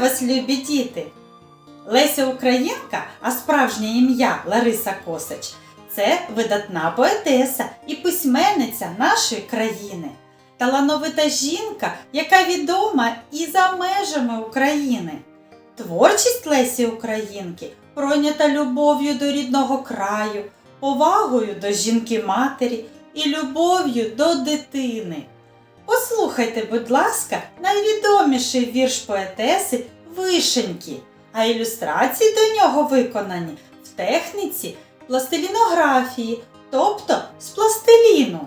вас, любі діти! Леся Українка, а справжнє ім'я Лариса Косач це видатна поетеса і письменниця нашої країни. Талановита жінка, яка відома і за межами України. Творчість Лесі Українки пройнята любов'ю до рідного краю, повагою до жінки-матері і любов'ю до дитини. Послухайте, будь ласка, найвідоміший вірш поетеси Вишеньки, а ілюстрації до нього виконані в техніці пластилінографії, тобто з пластиліну.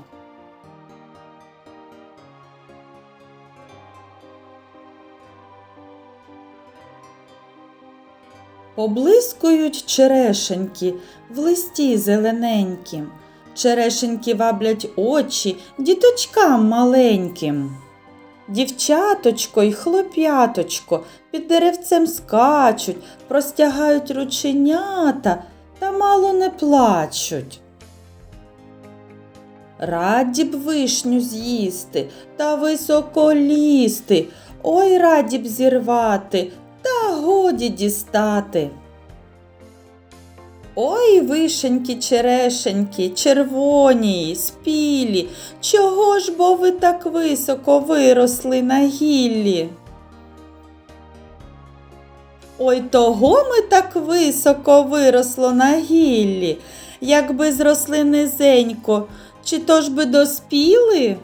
Поблискують черешеньки в листі зелененькім. Черешеньки ваблять очі діточкам маленьким. Дівчаточко й хлоп'яточко під деревцем скачуть, простягають рученята та мало не плачуть. Раді б вишню з'їсти та високо лізти, ой раді б зірвати та годі дістати. Ой, вишеньки, черешеньки, червоні, спілі, чого ж бо ви так високо виросли на гіллі? Ой, того ми так високо виросло на гіллі, якби зросли низенько, чи то ж би доспіли?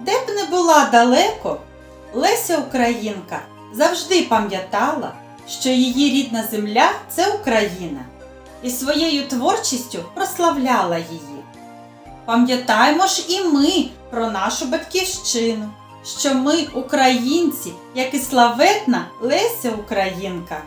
Де б не була далеко, Леся Українка завжди пам'ятала, що її рідна земля це Україна, і своєю творчістю прославляла її. Пам'ятаємо ж і ми про нашу батьківщину, що ми українці, як і славетна Леся Українка.